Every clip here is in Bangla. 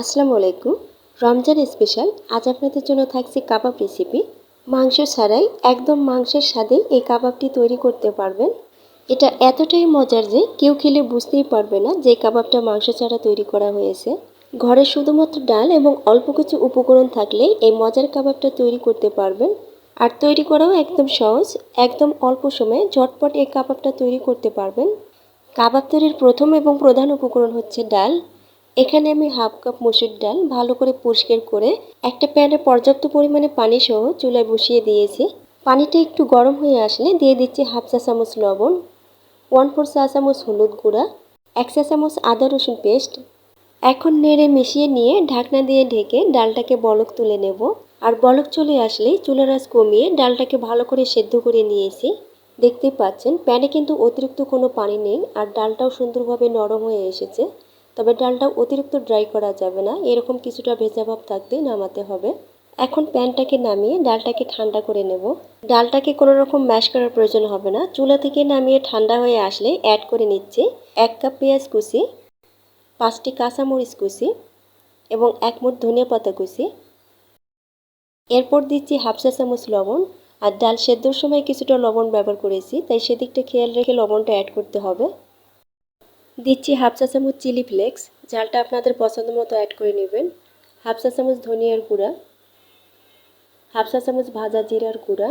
আসসালামু আলাইকুম। রমজান স্পেশাল আজ আপনাদের জন্য থাকছে কাবাব রেসিপি মাংস ছাড়াই একদম মাংসের স্বাদে এই কাবাবটি তৈরি করতে পারবেন। এটা এতটাই মজার যে কেউ খেলে বুঝতেই পারবে না যে কাবাবটা মাংস ছাড়া তৈরি করা হয়েছে। ঘরে শুধুমাত্র ডাল এবং অল্প কিছু উপকরণ থাকলে এই মজার কাবাবটা তৈরি করতে পারবেন। আর তৈরি করাও একদম সহজ, একদম অল্প সময়ে ঝটপট এই কাবাবটা তৈরি করতে পারবেন। কাবাব তৈরির প্রথম এবং প্রধান উপকরণ হচ্ছে ডাল। এখানে আমি হাফ কাপ মসুর ডাল ভালো করে পরিষ্কার করে একটা প্যানে পর্যাপ্ত পরিমাণে পানি সহ চুলায় বসিয়ে দিয়েছি। পানিটা একটু গরম হয়ে আসলে দিয়ে দিচ্ছি হাফ চা চামচ লবণ ওয়ান ফোর চা চামচ হলুদ গুঁড়া, এক চা চামচ আদা রসুন পেস্ট। এখন নেড়ে মিশিয়ে নিয়ে ঢাকনা দিয়ে ঢেকে ডালটাকে বলক তুলে নেব। আর বলক চলে আসলেই চুলার কমিয়ে ডালটাকে ভালো করে সেদ্ধ করে নিয়েছি। দেখতে পাচ্ছেন, প্যানে কিন্তু অতিরিক্ত কোনো পানি নেই আর ডালটাও সুন্দরভাবে নরম হয়ে এসেছে। তবে ডালটা অতিরিক্ত ড্রাই করা যাবে না। এরকম কিছুটা ভেজা ভাব থাকতে নামাতে হবে। এখন প্যানটাকে নামিয়ে ডালটাকে ঠান্ডা করে নেব। ডালটাকে কোনো রকম ম্যাশ করার প্রয়োজন হবে না। চুলা থেকে নামিয়ে ঠান্ডা হয়ে আসলে অ্যাড করে নিচ্ছি এক কাপ পেঁয়াজ কুচি, পাঁচটি কাঁচামরিচ কুচি এবং এক মুঠ ধনিয়া পাতা কুচি। এরপর দিচ্ছি হাফ চা চামচ লবণ। আর ডাল সেদ্ধর সময় কিছুটা লবণ ব্যবহার করেছি, তাই সেদিকটা খেয়াল রেখে লবণটা অ্যাড করতে হবে। দিচ্ছি হাফ চা চামচ চিলি ফ্লেক্স, ঝালটা আপনাদের পছন্দ মতো অ্যাড করে নেবেন। হাফ চা চামচ ধনিয়ার গুঁড়া, হাফ চা চামচ ভাজা জিরার গুঁড়া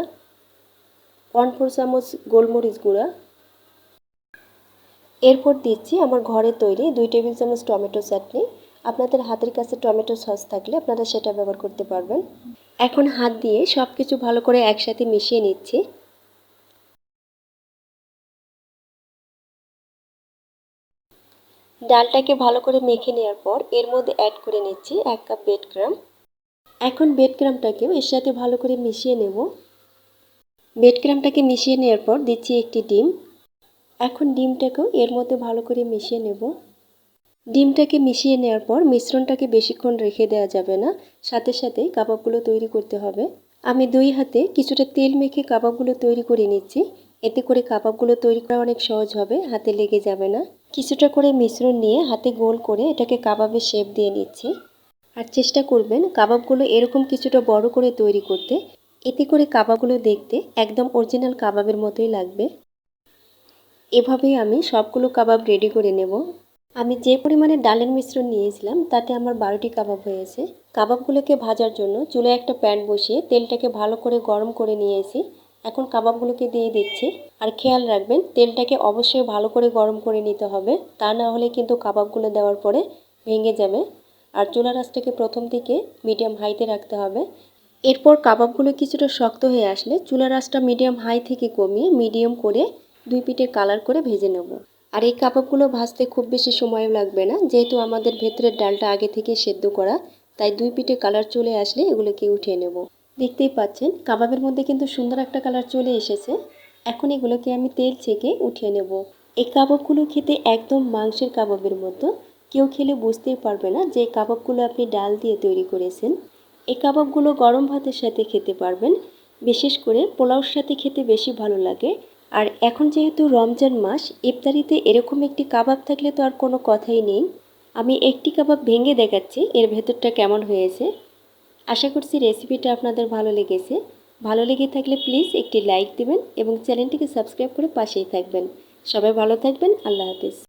ওয়ান ফোর চামচ গোলমরিচ গুঁড়া। এরপর দিচ্ছি আমার ঘরে তৈরি দুই টেবিল চামচ টমেটো চাটনি। আপনাদের হাতের কাছে টমেটো সস থাকলে আপনারা সেটা ব্যবহার করতে পারবেন। এখন হাত দিয়ে সব কিছু ভালো করে একসাথে মিশিয়ে নিচ্ছি। ডালটাকে ভালো করে মেখে নেওয়ার পর এর মধ্যে অ্যাড করে নিচ্ছি এক কাপ বেড গ্রাম এখন বেড গ্রামটাকেও এর সাথে ভালো করে মিশিয়ে নেব। বেড গ্রামটাকে মিশিয়ে নেওয়ার পর দিচ্ছি একটি ডিম। এখন ডিমটাকেও এর মধ্যে ভালো করে মিশিয়ে নেব। ডিমটাকে মিশিয়ে নেওয়ার পর মিশ্রণটাকে বেশিক্ষণ রেখে দেওয়া যাবে না। সাথে সাথে কাবাবগুলো তৈরি করতে হবে। আমি দুই হাতে কিছুটা তেল মেখে কাবাবগুলো তৈরি করে নিচ্ছি। এতে করে কাবাবগুলো তৈরি করা অনেক সহজ হবে, হাতে লেগে যাবে না। কিছুটা করে মিশ্রণ নিয়ে হাতে গোল করে এটাকে কাবাবের শেপ দিয়ে নিচ্ছি। আর চেষ্টা করবেন কাবাবগুলো এরকম কিছুটা বড় করে তৈরি করতে। এতে করে কাবাবগুলো দেখতে একদম অরিজিনাল কাবাবের মতোই লাগবে। এভাবেই আমি সবগুলো কাবাব রেডি করে নেব। আমি যে পরিমাণে ডালের মিশ্রণ নিয়েছিলাম, তাতে আমার বারোটি কাবাব হয়েছে। কাবাবগুলোকে ভাজার জন্য চুলে একটা প্যান বসিয়ে তেলটাকে ভালো করে গরম করে নিয়েছি। এখন কাবাবগুলোকে দিয়ে দিচ্ছি। আর খেয়াল রাখবেন, তেলটাকে অবশ্যই ভালো করে গরম করে নিতে হবে। তা না হলে কিন্তু কাবাবগুলো দেওয়ার পরে ভেঙে যাবে। আর চুলা রাসটাকে প্রথম দিকে মিডিয়াম হাইতে রাখতে হবে। এরপর কাবাবগুলো কিছুটা শক্ত হয়ে আসলে চুলা রাসটা মিডিয়াম হাই থেকে কমিয়ে মিডিয়াম করে দুই পিঠে কালার করে ভেজে নেব। আর এই কাবাবগুলো ভাজতে খুব বেশি সময়ও লাগবে না, যেহেতু আমাদের ভেতরের ডালটা আগে থেকে সেদ্ধ করা, তাই দুই পিঠে কালার চলে আসলে এগুলোকে উঠিয়ে নেব। দেখতেই পাচ্ছেন, কাবাবের মধ্যে কিন্তু সুন্দর একটা কালার চলে এসেছে। এখন এগুলোকে আমি তেল ছেঁকে উঠিয়ে নেব। এই কাবাবগুলো খেতে একদম মাংসের কাবাবের মতো। কেউ খেলে বুঝতেই পারবে না যে কাবাবগুলো আপনি ডাল দিয়ে তৈরি করেছেন। এই কাবাবগুলো গরম ভাতের সাথে খেতে পারবেন। বিশেষ করে পোলাওর সাথে খেতে বেশি ভালো লাগে। আর এখন যেহেতু রমজান মাস, ইফতারিতে এরকম একটি কাবাব থাকলে তো আর কোনো কথাই নেই। আমি একটি কাবাব ভেঙে দেখাচ্ছি, এর ভেতরটা কেমন হয়েছে? আশা করছি রেসিপিটা আপনাদের ভালো লেগেছে। ভালো লেগে থাকলে প্লিজ একটি লাইক দেবেন এবং চ্যানেলটিকে সাবস্ক্রাইব করে পাশেই থাকবেন। সবাই ভালো থাকবেন, আল্লাহ হাফিজ।